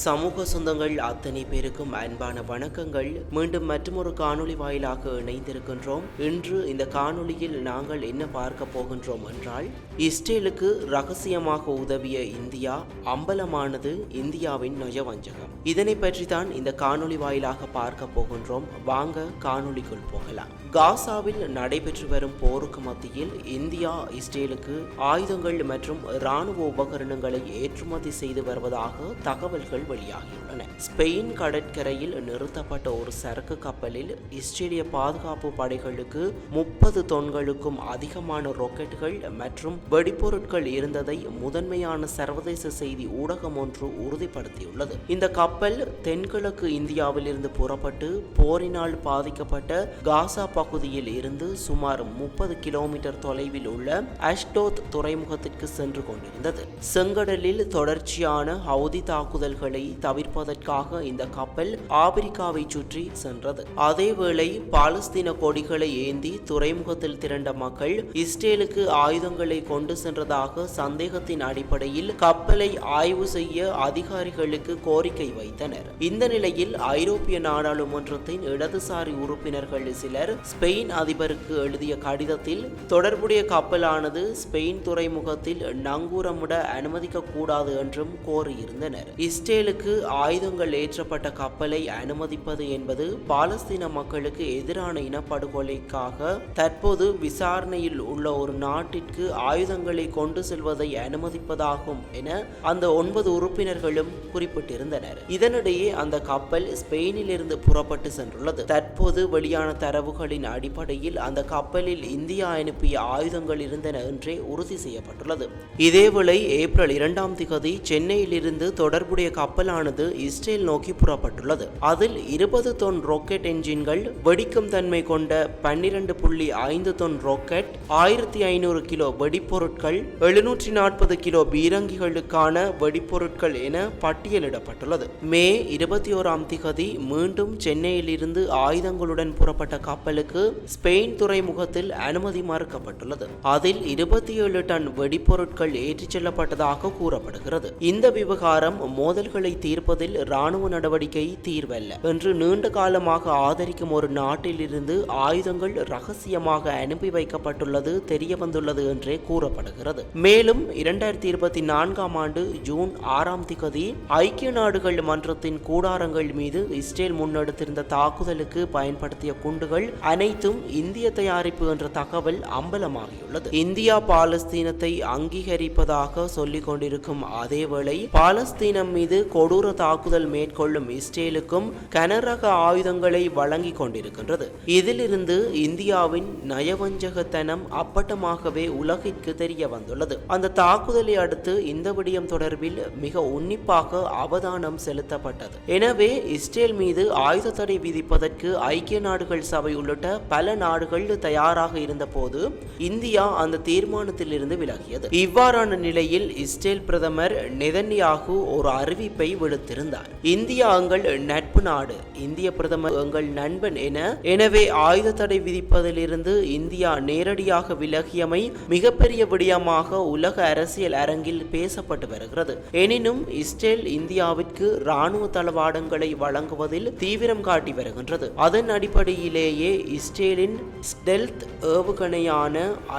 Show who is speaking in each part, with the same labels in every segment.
Speaker 1: சமூக சொந்தங்கள் அத்தனை பேருக்கும் அன்பான வணக்கங்கள். மீண்டும் மற்றொரு காணொளி வாயிலாக இணைந்திருக்கின்றோம். இன்று இந்த காணொளியில் நாங்கள் என்ன பார்க்க போகின்றோம் என்றால் இஸ்ரேலுக்கு ரகசியமாக உதவிய இந்தியா அம்பலமானது இந்தியாவின் நயவஞ்சகம். இதனை பற்றி தான் இந்த காணொளி வாயிலாக பார்க்க போகின்றோம். வாங்க காணொளிக்குள் போகலாம். காசாவில் நடைபெற்று வரும் போருக்கு மத்தியில் இந்தியா இஸ்ரேலுக்கு ஆயுதங்கள் மற்றும் இராணுவ உபகரணங்களை ஏற்றுமதி செய்து வருவதாக தகவல்கள் வெளியாகியுள்ளன ஸ்பெயின் கடற்கரையில் நிறுத்தப்பட்ட ஒரு சரக்கு கப்பலில் இஸ்ரேலிய பாதுகாப்பு படைகளுக்கு முப்பது தொன்களுக்கும் அதிகமான ராக்கெட்டுகள் மற்றும் வெடிப்பொருட்கள் இருந்ததை முதன்மையான சர்வதேச செய்தி ஊடகம் ஒன்று உறுதிப்படுத்தியுள்ளது. இந்த கப்பல் தென்கிழக்கு இந்தியாவிலிருந்து புறப்பட்டு போரினால் பாதிக்கப்பட்ட காசா பகுதியில் இருந்து சுமார் முப்பது கிலோமீட்டர் தொலைவில் உள்ள அஷ்டோத் துறைமுகத்திற்கு சென்று கொண்டிருந்தது. செங்கடலில் தொடர்ச்சியான ஹவுதி தாக்குதல்கள் தவிர்ப்பதற்காக இந்த கப்பல் ஆப்பிரிக்காவை சுற்றி சென்றது. அதேவேளை பாலஸ்தீன கொடிகளை ஏந்தி துறைமுகத்தில் திரண்ட மக்கள் இஸ்ரேலுக்கு ஆயுதங்களை கொண்டு சென்றதாக சந்தேகத்தின் அடிப்படையில் கப்பலை ஆய்வு செய்ய அதிகாரிகளுக்கு கோரிக்கை வைத்தனர். இந்த நிலையில் ஐரோப்பிய நாடாளுமன்றத்தின் இடதுசாரி உறுப்பினர்கள் சிலர் ஸ்பெயின் அதிபருக்கு எழுதிய கடிதத்தில் தொடர்புடைய கப்பலானது ஸ்பெயின் துறைமுகத்தில் நங்கூரமிட அனுமதிக்க கூடாது என்றும் கோரியிருந்தனர். இஸ்ரேலுக்கு ஆயுதங்கள் ஏற்றப்பட்ட கப்பலை அனுமதிப்பது என்பது பாலஸ்தீன மக்களுக்கு எதிரான இனப்படுகொலைக்காக தற்போது விசாரணையில் உள்ள ஒரு நாட்டிற்கு ஆயுதங்களை கொண்டு செல்வதை அனுமதிப்பதாகும் என அந்த ஒன்பது உறுப்பினர்களும் குறிப்பிட்டிருந்தனர். இதனிடையே அந்த கப்பல் ஸ்பெயினில் இருந்து புறப்பட்டு சென்றுள்ளது. தற்போது வெளியான தரவுகளின் அடிப்படையில் அந்த கப்பலில் இந்தியா அனுப்பிய ஆயுதங்கள் இருந்தன என்றே உறுதி செய்யப்பட்டுள்ளது. இதேவேளை ஏப்ரல் இரண்டாம் திகதி சென்னையிலிருந்து தொடர்புடைய கப்பலானது இஸ்ரேல் நோக்கி புறப்பட்டுள்ளது. அதில் இருபது தொன் ராக்கெட் என்ஜின்கள் வெடிக்கும் தன்மை கொண்ட பன்னிரண்டு புள்ளி ஐந்து தொன் ராக்கெட் ஆயிரத்தி ஐநூறு கிலோ வெடிப்பொருட்கள் எழுநூற்றி நாற்பது கிலோ பீரங்கிகளுக்கான வெடிப்பொருட்கள் என பட்டியலிடப்பட்டுள்ளது. மே இருபத்தி ஓராம் திகதி மீண்டும் சென்னையிலிருந்து ஆயுதங்களுடன் புறப்பட்ட கப்பலுக்கு ஸ்பெயின் துறைமுகத்தில் அனுமதி மறுக்கப்பட்டுள்ளது. அதில் இருபத்தி ஏழு டன் வெடிப்பொருட்கள் ஏற்றிச் செல்லப்பட்டதாக கூறப்படுகிறது. இந்த விவகாரம் மோதல் மோதல்களை தீர்ப்பதில் இராணுவ நடவடிக்கை தீர்வல்ல. என்று நீண்ட காலமாக ஆதரிக்கும் ஒரு நாட்டிலிருந்து ஆயுதங்கள் ரகசியமாக அனுப்பி வைக்கப்பட்டுள்ளது தெரிய வந்துள்ளது என்றே கூறப்படுகிறது. மேலும் இரண்டாயிரத்தி இருபத்தி நான்காம் ஆண்டு ஜூன் ஆறாம் திகதி ஐக்கிய நாடுகள் மன்றத்தின் கூடாரங்கள் மீது இஸ்ரேல் முன்னெடுத்திருந்த தாக்குதலுக்கு பயன்படுத்திய குண்டுகள் அனைத்தும் இந்திய தயாரிப்பு என்ற தகவல் அம்பலமாகியுள்ளது. இந்தியா பாலஸ்தீனத்தை அங்கீகரிப்பதாக சொல்லிக் கொண்டிருக்கும் அதேவேளை பாலஸ்தீனம் மீது கொடூர தாக்குதல் மேற்கொள்ளும் இஸ்ரேலுக்கும் கனரக ஆயுதங்களை வழங்கிக் கொண்டிருக்கின்றது. இதிலிருந்து இந்தியாவின் நயவஞ்சகத்தனம் அப்பட்டமாகவே உலகிற்கு தெரிய வந்துள்ளது. அந்த தாக்குதலை அடுத்து இந்த விடயம் தொடர்பில் மிக உன்னிப்பாக அவதானம் செலுத்தப்பட்டது. எனவே இஸ்ரேல் மீது ஆயுத தடை விதிப்பதற்கு ஐக்கிய நாடுகள் சபை உள்ளிட்ட பல நாடுகள் தயாராக இருந்தபோது இந்தியா அந்த தீர்மானத்தில் இருந்து விலகியது. இவ்வாறான நிலையில் இஸ்ரேல் பிரதமர் நெதன்யாகு ஒரு அறிவிப்பு விடுத்திருந்தார். இந்தியா எங்கள் நட்பு நாடு. இந்திய பிரதமர் எங்கள் நண்பன் என எனவே ஆயுத தடை விதிப்பதிலிருந்து இந்தியா நேரடியாக விலகியமை மிகப்பெரிய விடயமாக உலக அரசியல் அரங்கில் பேசப்பட்டு வருகிறது. எனினும் இஸ்ரேல் இந்தியாவிற்கு ராணுவ தளவாடங்களை வழங்குவதில் தீவிரம் காட்டி வருகின்றது. அதன் அடிப்படையிலேயே இஸ்ரேலின் ஸ்டெல்த் ஏவுகணையான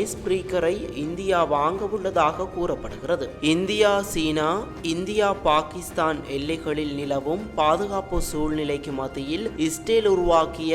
Speaker 1: ஐஸ் பிரீக்கரை இந்தியா வாங்க உள்ளதாக கூறப்படுகிறது. இந்தியா சீனா இந்தியா பாகிஸ்தான் எல்லைகளில் நிலவும் பாதுகாப்பு சூழல் சூழ்நிலைக்கு மத்தியில் இஸ்ரேல் உருவாக்கிய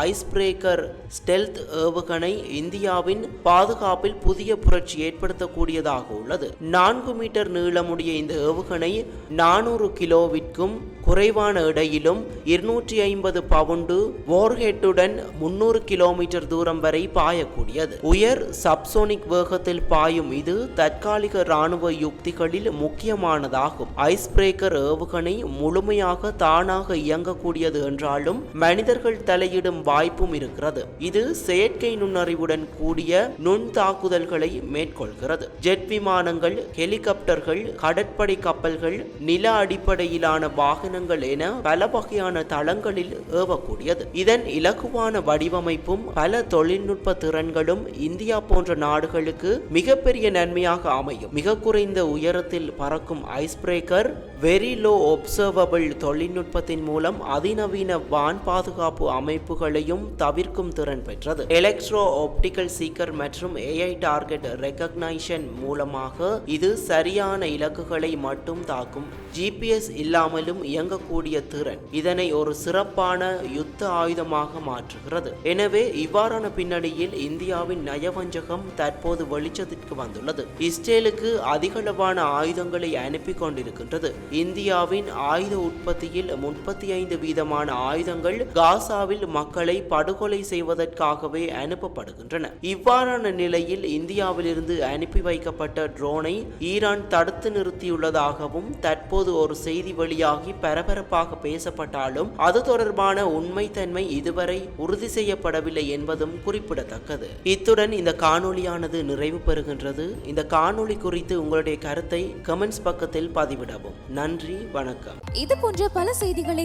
Speaker 1: ஐஸ் பிரேக்கர் ஸ்டெல்த் ஏவுகணை இந்தியாவின் பாதுகாப்பில் புதிய புரட்சி ஏற்படுத்தக்கூடியதாக உள்ளது. நான்கு மீட்டர் நீளமுடைய இந்த ஏவுகணை நானூறு கிலோவிற்கும் குறைவான இடையிலும் இருநூற்றி ஐம்பது பவுண்டு வார்ஹெட்டுடன் முன்னூறு கிலோமீட்டர் தூரம் வரை பாயக்கூடியது. உயர் சப்சோனிக் வேகத்தில் பாயும் இது தற்காலிக இராணுவ யுக்திகளில் முக்கியமானதாகும். ஐஸ் பிரேக்கர் ஏவுகணை முழுமையாக தானாக இயங்கக்கூடியது என்றாலும் மனிதர்கள் தலையிடும் வாய்ப்பும் இருக்கிறது. இது செயற்கை நுண்ணறிவுடன் கூடிய நுண் தாக்குதல்களை மேற்கொள்கிறது. ஜெட் விமானங்கள் ஹெலிகாப்டர்கள் கடற்படை கப்பல்கள் நில அடிப்படையிலான வாகனங்கள் என பல வகையான தளங்களில் ஏவக்கூடியது. இதன் இலகுவான வடிவமைப்பும் பல தொழில்நுட்ப திறன்களும் இந்தியா போன்ற நாடுகளுக்கு மிகப்பெரிய நன்மையாக அமையும். மிக குறைந்த உயரத்தில் பறக்கும் ice breaker very low observable தொழில்நுட்பத்தின் மூலம் அதிநவீன வான் பாதுகாப்பு அமைப்புகளையும் தவிர்க்கும் திறன் பெற்றது. எலக்ட்ரோ ஆப்டிக்கல் சீக்கர் மற்றும் ஏஐ டார்கெட் ரெக்கக்னைஷன் மூலமாக இது சரியான இலக்குகளை மட்டும் தாக்கும். ஜிபிஎஸ் இல்லாமலும் இயங்கக்கூடிய திறன் இதனை ஒரு சிறப்பான யுத்த ஆயுதமாக மாற்றுகிறது. எனவே இவ்வாறான பின்னணியில் இந்தியாவின் நயவஞ்சகம் தற்போது வெளிச்சத்திற்கு வந்துள்ளது. இஸ்ரேலுக்கு அதிகளவான ஆயுதங்களை அனுப்பி கொண்டிருக்கின்றது. இந்தியாவின் ஆயுத உற்பத்தியில் முப்பத்தி ஐந்து வீதமான ஆயுதங்கள் காசாவில் மக்களை படுகொலை செய்வதற்காகவே அனுப்பப்படுகின்றன. இவ்வாறான நிலையில் இந்தியாவிலிருந்து அனுப்பி வைக்கப்பட்ட ட்ரோனை ஈரான் தடுத்து நிறுத்தியுள்ளதாகவும் தற்போது ஒரு செய்தி வெளியாகி பரபரப்பாக பேசப்பட்டாலும் அது தொடர்பான உண்மைத்தன்மை இதுவரை உறுதி செய்யப்படவில்லை என்பதும் குறிப்பிடத்தக்கது. இத்துடன் இந்த காணொளியானது நிறைவு பெறுகின்றது. இந்த காணொளி குறித்து உங்களுடைய கருத்தை கமெண்ட்ஸ் பக்கத்தில் பதிவிடவும். நன்றி வணக்கம்.
Speaker 2: இது போன்ற பல செய்திகளை